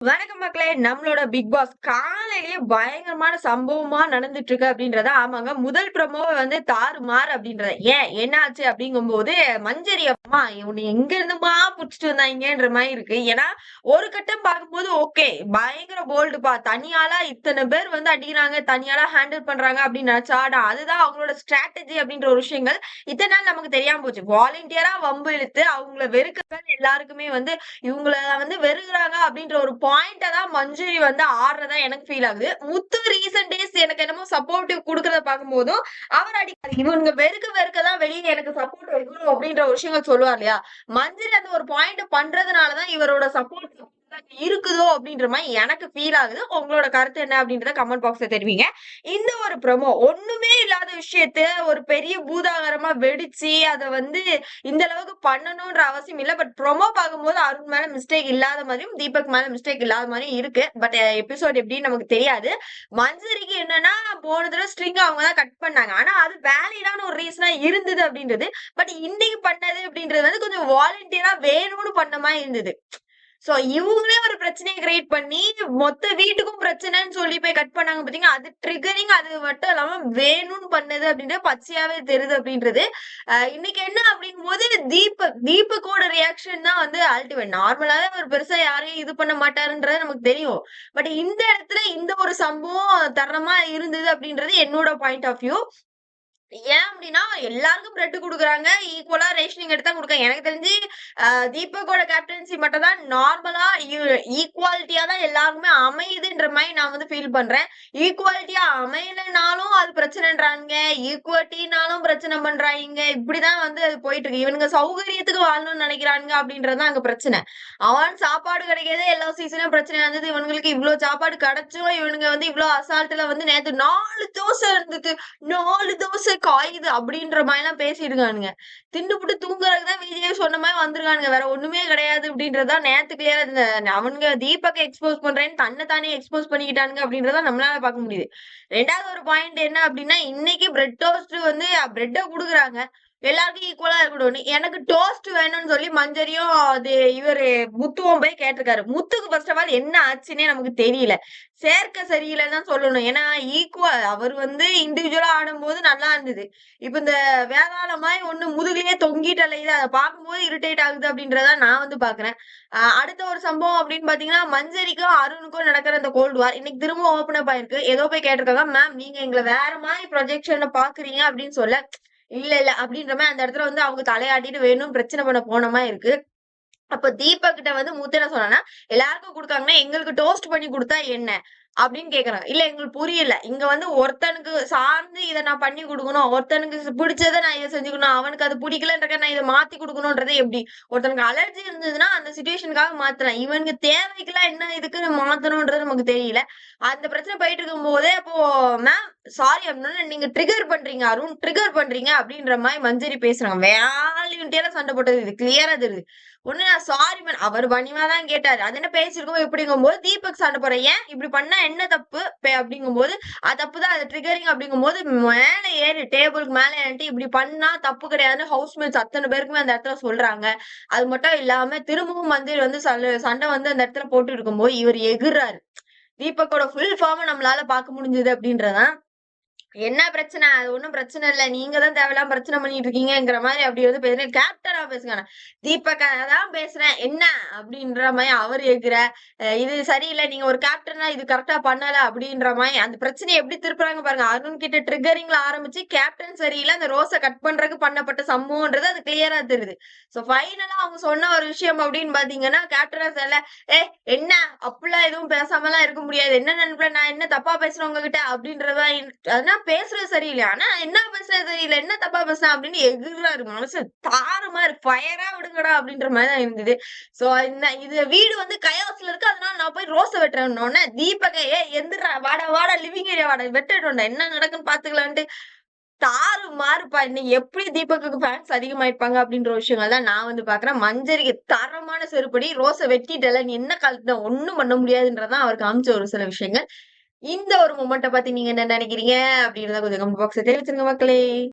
வணக்கம் மக்களே நம்மளோட பிக் பாஸ் காலையிலேயே பயங்கரமான சம்பவமா நடந்துட்டு இருக்கு அப்படின்றத ஆமாங்க முதல் ப்ரமோவை வந்து தாறுமாறு அப்படின்றத. ஏன்? என்ன ஆச்சு அப்படிங்கும்போது மஞ்சரி அம்மா இவனு எங்க இருந்துமா புடிச்சிட்டு வந்தாங்கன்ற மாதிரி இருக்கு. ஏன்னா ஒரு கட்டம் பார்க்கும்போது ஓகே பயங்கர போல்டுப்பா தனியாலா இத்தனை பேர் வந்து அடிக்கிறாங்க தனியாலா ஹேண்டில் பண்றாங்க அப்படின்னு நினைச்சாடா அதுதான் அவங்களோட ஸ்ட்ராட்டஜி அப்படின்ற ஒரு விஷயங்கள். இத்தனை நாள் நமக்கு தெரியாம போச்சு. வாலண்டியரா வம்பு இழுத்து அவங்கள வெறுக்க எல்லாருக்குமே வந்து இவங்கள வந்து வெறுக்கிறாங்க அப்படின்ற ஒரு பாயிண்டா தான் மஞ்சுரி வந்து ஆடுறதா எனக்கு ஃபீல் ஆகுது. முத்து ரீசன்ட் டேஸ் எனக்கு என்னமோ சப்போர்ட்டிவ் கொடுக்கறத பார்க்கும்போதும் அவர் அடிக்காது இவங்க வெறுக்க வெறுக்க தான் வெளியே எனக்கு சப்போர்ட் வைக்கணும் அப்படின்ற விஷயங்கள் சொல்லுவார் இல்லையா? மஞ்சுரி அந்த ஒரு பாயிண்ட் பண்றதுனாலதான் இவரோட சப்போர்ட் இருக்குதோ அப்படின்ற மாதிரி எனக்கு ஃபீல் ஆகுது. உங்களோட கருத்து என்ன அப்படின்றத கமெண்ட் பாக்ஸ்ல தெரிவிங்க. இந்த ஒரு ப்ரொமோ ஒண்ணுமே இல்லாத விஷயத்த ஒரு பெரிய பூதாகரமா வெடிச்சு அதை வந்து இந்த அளவுக்கு பண்ணணும்ன்ற அவசியம் இல்லை. பட் ப்ரொமோ பார்க்கும்போது அருண் மேல மிஸ்டேக் இல்லாத மாதிரியும் தீபக் மேல மிஸ்டேக் இல்லாத மாதிரியும் இருக்கு. பட் எபிசோட் எப்படின்னு நமக்கு தெரியாது. மஞ்சரிக்கு என்னன்னா போன தடவை ஸ்ட்ரிங் அவங்க தான் கட் பண்ணாங்க. ஆனா அது வேலிடான ஒரு ரீசனா இருந்தது அப்படின்றது. பட் இன்னைக்கு பண்ணது அப்படின்றது வந்து கொஞ்சம் வாலண்டியரா வேணும்னு பண்ண மாதிரி இருந்தது. சோ இவங்களே ஒரு பிரச்சனையை கிரியேட் பண்ணி மொத்த வீட்டுக்கும் பிரச்சனைன்னு சொல்லி போய் கட் பண்ணாங்க பாத்தீங்கன்னா அது ட்ரிகரிங் அது மட்டும் இல்லாம வேணும்னு பண்ணது அப்படின்றது பச்சையாவே தெரியுது அப்படின்றது. இன்னைக்கு என்ன அப்படிங்கும் போது தீபக் தீபக்கோட ரியாக்ஷன் தான் வந்து அல்டிமேட் நார்மலாவே அவர் பெருசா யாரையும் இது பண்ண மாட்டாருன்றது நமக்கு தெரியும். பட் இந்த இடத்துல இந்த ஒரு சம்பவம் தரமா இருந்தது அப்படின்றது என்னோட பாயிண்ட் ஆஃப் வியூ ஏன் அப்படின்னா எல்லாருக்கும் பிரெட் கொடுக்குறாங்க. ஈக்குவலா ரேஷனிங் எடுத்தா கொடுக்க எனக்கு தெரிஞ்சு தீபக்கோட கேப்டன்சி மட்டும் தான் நார்மலா ஈக்குவாலிட்டியா தான் எல்லாருக்குமே அமையுதுன்ற மாதிரி நான் வந்து ஃபீல் பண்றேன். ஈக்குவாலிட்டியா அமையலைனாலும் அது பிரச்சனைன்றாங்க ஈக்குவாலிட்டினாலும் பிரச்சனை பண்றாங்க. இப்படிதான் வந்து அது போயிட்டு இருக்கு இவனுங்க சௌகரியத்துக்கு வாழணும்னு நினைக்கிறானுங்க அப்படின்றதுதான் அங்க பிரச்சனை. அவன் சாப்பாடு கிடைக்காதே எல்லா சீசனும் பிரச்சனை இருந்தது இவனுங்களுக்கு இவ்வளவு சாப்பாடு கிடைச்சும் இவனுங்க வந்து இவ்வளவு அசால்ட்டுல வந்து நேத்து நாலு தோசை இருந்தது. நாலு தோசை காயுது அப்படின்ற மாதிரி எல்லாம் பேசிருக்கானுங்க திண்டுபிட்டு தூங்குறதுக்கு தான் விஜய் சொன்ன மாதிரி வந்திருக்கானுங்க. வேற ஒண்ணுமே கிடையாது அப்படின்றதா நேத்து கிளியரா இருந்த அவனுங்க தீபக் எக்ஸ்போஸ் பண்றேன்னு தன்னை தானே எக்ஸ்போஸ் பண்ணிக்கிட்டானுங்க அப்படின்றத நம்மளால பார்க்க முடியுது. ரெண்டாவது ஒரு பாயிண்ட் என்ன அப்படின்னா இன்னைக்கு பிரெட் டோஸ்ட் வந்து பிரெட்டை குடுக்குறாங்க. எல்லாருக்கும் ஈக்குவலா இருக்கணும்னு எனக்கு டோஸ்ட் வேணும்னு சொல்லி மஞ்சரியும் அது இவரு முத்துவும் போய் கேட்டிருக்காரு. முத்துக்கு ஃபர்ஸ்ட் ஆஃப் ஆல் என்ன ஆச்சுன்னே நமக்கு தெரியல. சேர்க்க சரியில்லைன்னு சொல்லணும். ஏன்னா ஈக்குவல் அவர் வந்து இண்டிவிஜுவலா ஆடும்போது நல்லா இருந்தது. இப்ப இந்த வேதாள மாதிரி ஒண்ணு முதுகிலேயே தொங்கிட்டு அலையுது அதை பார்க்கும்போது இரிட்டேட் ஆகுது அப்படின்றத நான் வந்து பாக்குறேன் அடுத்த ஒரு சம்பவம் அப்படின்னு பாத்தீங்கன்னா மஞ்சரிக்கும் அருணுக்கும் நடக்கிற இந்த கோல்டு வார் இன்னைக்கு திரும்ப ஓபன் அப் ஆயிருக்கு. ஏதோ போய் கேட்டிருக்காங்க மேம் நீங்க எங்களை வேற மாதிரி ப்ரொஜெக்ஷன் பாக்குறீங்க அப்படின்னு சொல்ல. இல்ல இல்ல அப்படின்ற மாதிரி அந்த இடத்துல வந்து அவங்க தலையாட்டிட்டு வேணும் பிரச்சனை பண்ண போனமா இருக்கு. அப்ப தீபக் கிட்ட வந்து மூத்த சொன்னா எல்லாருக்கும் கொடுக்காங்கன்னா எங்களுக்கு டோஸ்ட் பண்ணி கொடுத்தா என்ன? அப்படின்னு கேக்குறாங்க. இல்ல எங்களுக்கு புரியல. இங்க வந்து ஒருத்தனுக்கு சார்ந்து இதை நான் பண்ணி கொடுக்கணும். ஒருத்தனுக்கு பிடிச்சதை நான் இதை செஞ்சுக்கணும். அவனுக்கு அது பிடிக்கலன்றக்க நான் இதை மாத்தி கொடுக்கணும்ன்றதே எப்படி? ஒருத்தனுக்கு அலர்ஜி இருந்ததுன்னா அந்த சுச்சுவேஷனுக்காக மாத்தலாம். இவனுக்கு தேவைக்கெல்லாம் என்ன இதுக்கு மாத்தணும்ன்றது நமக்கு தெரியல. அந்த பிரச்சனை போயிட்டு இருக்கும் போதே அப்போ மேம் சாரி அப்படின்னா நீங்க ட்ரிகர் பண்றீங்க அருண். ட்ரிகர் பண்றீங்க அப்படின்ற மாதிரி மஞ்சரி பேசுறாங்க. வேலையுன்ட்டே சண்டை போட்டது. இது கிளியரா தெரியுது. உடனே நான் சாரி மேன் அவர் பணிவா தான் கேட்டாரு. அது என்ன பேசிருக்கோம் இப்படிங்கும் போது தீபக் சண்டை போறேன். ஏன் இப்படி பண்ணா என்ன தப்பு? அப்படிங்கும் போது அது தப்பு தான் அது ட்ரிகரிங் அப்படிங்கும் போது மேல ஏறி டேபிளுக்கு மேல ஏறிட்டு இப்படி பண்ணா தப்பு கிடையாதுன்னு ஹவுஸ் மேட்ஸ் அத்தனை பேருக்குமே அந்த இடத்துல சொல்றாங்க. அது மட்டும் இல்லாம திரும்பவும் மந்திரி வந்து சண்டை வந்து அந்த இடத்துல போட்டு இருக்கும்போது இவர் எகுறாரு. தீபக்கோட ஃபுல் ஃபார்ம் நம்மளால பார்க்க முடிஞ்சது அப்படின்றதான் என்ன பிரச்சனை? அது ஒண்ணும் பிரச்சனை இல்ல. நீங்க தான் தேவையில்லாம பிரச்சனை பண்ணிட்டு இருக்கீங்கிற மாதிரி அப்படி வந்து பேசுறேன் கேப்டனா பேசுங்க தீபக் தான் பேசுறேன். என்ன அப்படின்ற மாதிரி அவர் இருக்கிற இது சரியில்லை. நீங்க ஒரு கேப்டனா இது கரெக்டா பண்ணல அப்படின்ற மாதிரி அந்த பிரச்சனையை எப்படி திருப்புறாங்க பாருங்க. அருண் கிட்ட ட்ரிகரிங்ல ஆரம்பிச்சு கேப்டன் சரியில்லை. அந்த ரோஸை கட் பண்றதுக்கு பண்ணப்பட்ட சம்பவம்ன்றது அது கிளியரா தெரியுது. சோ ஃபைனலா அவங்க சொன்ன ஒரு விஷயம் அப்படின்னு பாத்தீங்கன்னா கேப்டனா சரியில்ல ஏ என்ன? அப்படிலாம் எதுவும் பேசாம எல்லாம் இருக்க முடியாது. என்ன நினைப்பேன் நான் என்ன தப்பா பேசுறேன் உங்ககிட்ட? அப்படின்றதா பேசுறது சரியில்லை. ஆனா என்ன பேசுறது? தெரியல என்ன தப்பா பேசுறேன் அப்படின்னு எகுறாரு மனசு தாறு மாதிரி ஃபயரா விடுங்கடா அப்படின்ற மாதிரி தான் இருந்தது. சோ இந்த இது வீடு வந்து கயாசில இருக்கு. அதனால நான் போய் ரோஸை வெட்டுறேன்னு தீபக ஏ எந்திரா வாடா வாடா லிவிங் ஏரியா வாடா வெட்டிட்டோம்டா என்ன நடக்குன்னு பாத்துக்கலான்ட்டு. தாறு மாறுப்பா இன்னைக்கு எப்படி தீபக்கு ஃபேன்ஸ் அதிகமாயிருப்பாங்க? அப்படின்ற விஷயங்கள் தான் நான் வந்து பாக்குறேன். மஞ்சரிக்கு தரமான செருப்படி ரோஸை வெட்டிட்டல. நீ என்ன காலத்துல ஒண்ணும் பண்ண முடியாதுன்றதான் அவருக்கு அமைச்ச ஒரு சில விஷயங்கள். இந்த ஒரு மொமெண்ட்டை பத்தி நீங்க என்ன நினைக்கிறீங்க? அப்படின்னு கொஞ்சம் கமெண்ட் பாக்ஸ் தெரிவிச்சிருங்க மக்களே.